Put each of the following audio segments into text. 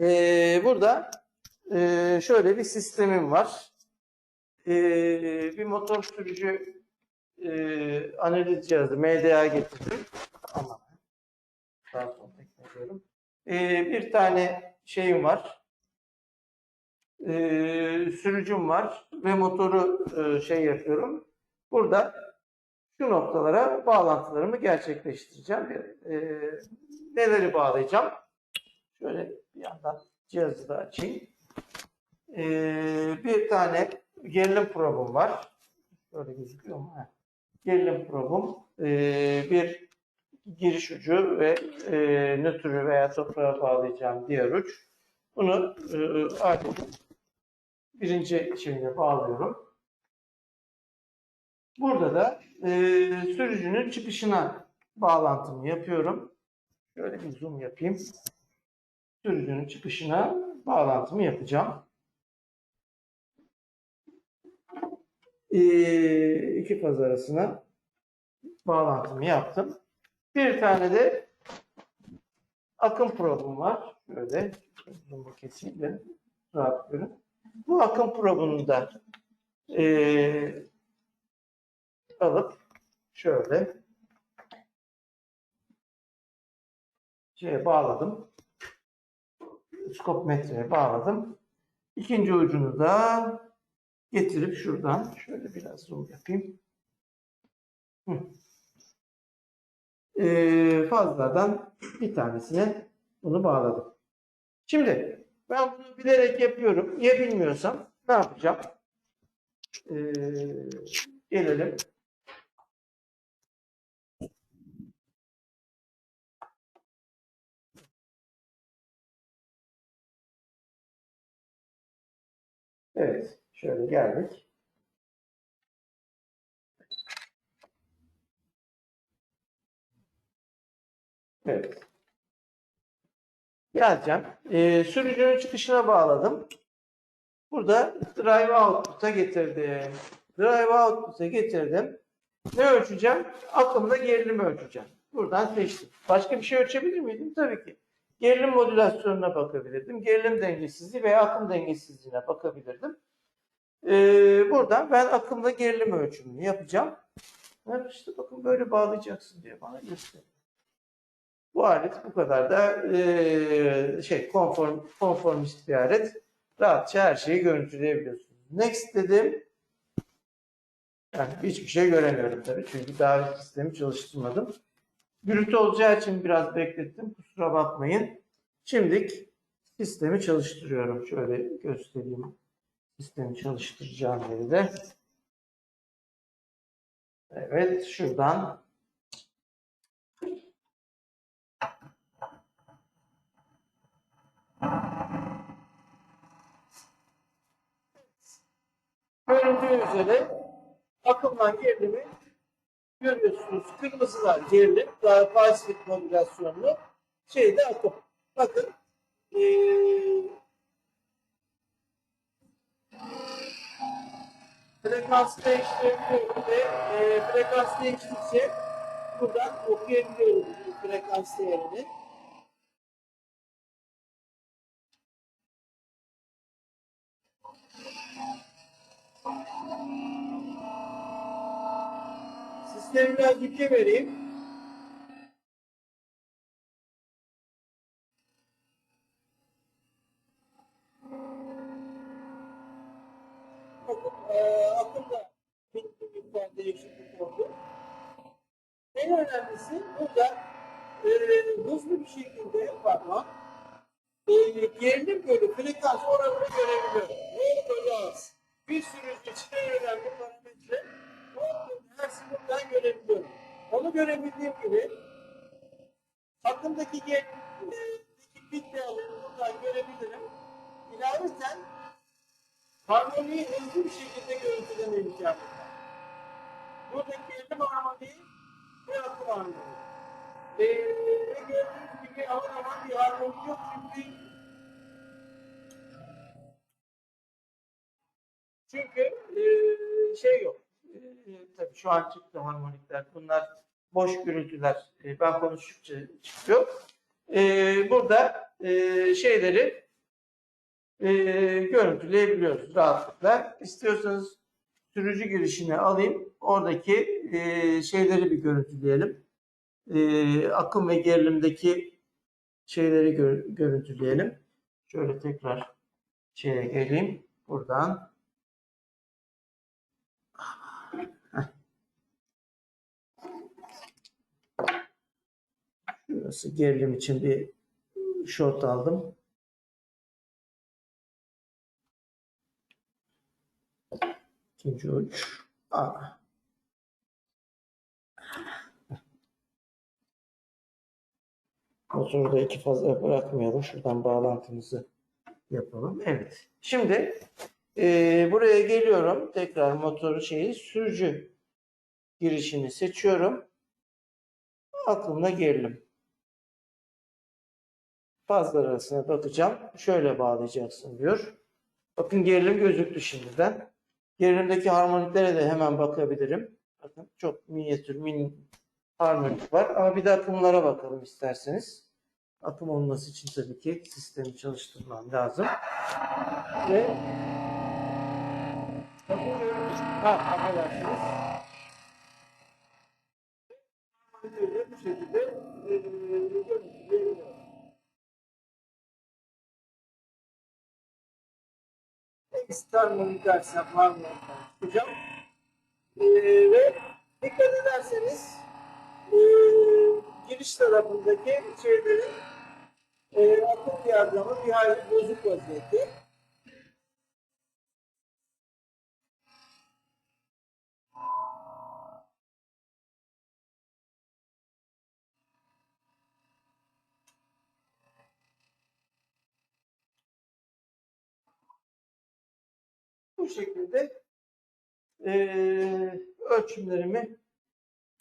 Ee, burada e, şöyle bir sistemim var. Ee, bir motor sürücü e, analiz cihazı MDA getirdim. Aman. Daha sonra tekrar ediyorum. Ee, bir tane şeyim var. Ee, sürücüm var ve motoru e, şey yapıyorum. Burada şu noktalara bağlantılarımı gerçekleştireceğim. Ee, neleri bağlayacağım? Şöyle bir yandan cihazı da açayım. Ee, bir tane gerilim probum var. Böyle gözüküyor mu? Gerilim probum. Ee, bir giriş ucu ve e, nötrü veya toprağa bağlayacağım diğer uç. Bunu e, aletin birinci şeyine bağlıyorum. Burada da e, sürücünün çıkışına bağlantımı yapıyorum. Şöyle bir zoom yapayım. Sürücünün çıkışına bağlantımı yapacağım. E, iki faz arasına bağlantımı yaptım. Bir tane de akım probum var. Şöyle zoom'u keseyim de rahat görün. Bu akım probunu e, alıp şöyle şeye bağladım. Skop metreye bağladım. İkinci ucunu da getirip şuradan şöyle biraz zoom yapayım. Ee, fazladan bir tanesine bunu bağladım. Şimdi ben bunu bilerek yapıyorum. Ya bilmiyorsam ne yapacağım? Ee, gelelim. Evet, şöyle geldik. Evet. Geleceğim. Ee, sürücünün çıkışına bağladım. Burada drive output'a getirdim. Drive output'a getirdim. Ne ölçeceğim? Akımda gerilimi ölçeceğim. Buradan seçtim. Başka bir şey ölçebilir miydim? Tabii ki. Gerilim modülasyonuna bakabilirdim. Gerilim dengesizliği veya akım dengesizliğine bakabilirdim. Ee, buradan ben akımda gerilim ölçümünü yapacağım. Evet, işte bakın böyle bağlayacaksın diye bana gösteriyor. Bu alet bu kadar da eee, şey konform, konformist bir alet. Rahatça her şeyi görüntüleyebiliyorsunuz. Next dedim. Yani hiçbir şey göremiyorum tabii. Çünkü daha sistemi çalıştırmadım. Gürültü olacağı için biraz beklettim. Kusura bakmayın. Şimdilik sistemi çalıştırıyorum. Şöyle göstereyim. Sistemi çalıştıracağım yeri de. Evet şuradan Görüldüğü üzere akımdan gerilimi görüyorsunuz. Kırmızılar gerilim, daha pasifik modülasyonlu. Şeyde akım. Bakın eee frekans değiştirebiliyorum ve eee frekans değiştikçe buradan okuyabiliyorum frekans değerini. Sistemi biraz yüke vereyim. Bakın akımda bir miktar değişiklik. En önemlisi burada eee hızlı bir şekilde pardon eee gerilim bölü frekans oranını görebiliyorum. Ne bölü az. Bir sürücü için en önemli parametre bu hersi buradan görebiliyorum. Onu görebildiğim gibi akımdaki gerilimdeki bit değerlerini buradan görebilirim. İlaveten harmoniyi hızlı bir şekilde görüntüleme imkanı var. Buradaki gerilim harmoniyi ve akım harmoniyi. Ee, ve gördüğünüz gibi aman aman bir harmoni yok çünkü çünkü ee, şey yok. Ee, tabii şu an çıktı harmonikler. Bunlar boş gürültüler. Ee, ben konuştukça çıkıyor. Ee, burada ee, şeyleri e, görüntüleyebiliyoruz rahatlıkla. İstiyorsanız sürücü girişine alayım. Oradaki e, şeyleri bir görüntüleyelim. E, akım ve gerilimdeki şeyleri gör- görüntüleyelim. Şöyle tekrar şeye geleyim. Buradan. Şurası gerilim için bir short aldım. İkinci uç. Aa. Motoru da iki fazla bırakmayalım. Şuradan bağlantımızı yapalım. Evet. Şimdi e, buraya geliyorum. Tekrar motoru şeyi sürücü girişini seçiyorum. Aklımda gerilim. Fazlar arasına bakacağım. Şöyle bağlayacaksın diyor. Bakın gerilim gözüktü şimdiden. Gerilimdeki harmoniklere de hemen bakabilirim. Bakın çok minyatür, min harmonik var. Ama bir de akımlara bakalım isterseniz. Akım olması için tabii ki sistemi çalıştırmam lazım. Ve ha, affedersiniz. Bu şekilde e, Termonik dersem harmonikten çıkacağım. Ee, ve dikkat ederseniz e, giriş tarafındaki şeylerin e, akım diyagramı bir hayli bozuk vaziyette. Bu şekilde e, ölçümlerimi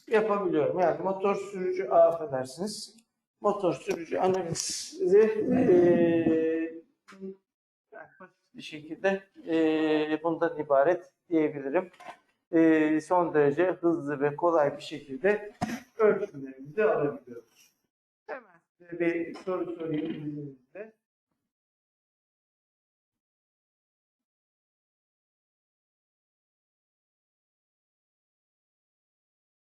yapabiliyorum. Yani motor sürücü affedersiniz. Motor sürücü analizi e, bir şekilde e, bundan ibaret diyebilirim. E, son derece hızlı ve kolay bir şekilde ölçümlerimizi alabiliyoruz. Hemen size bir soru sorayım.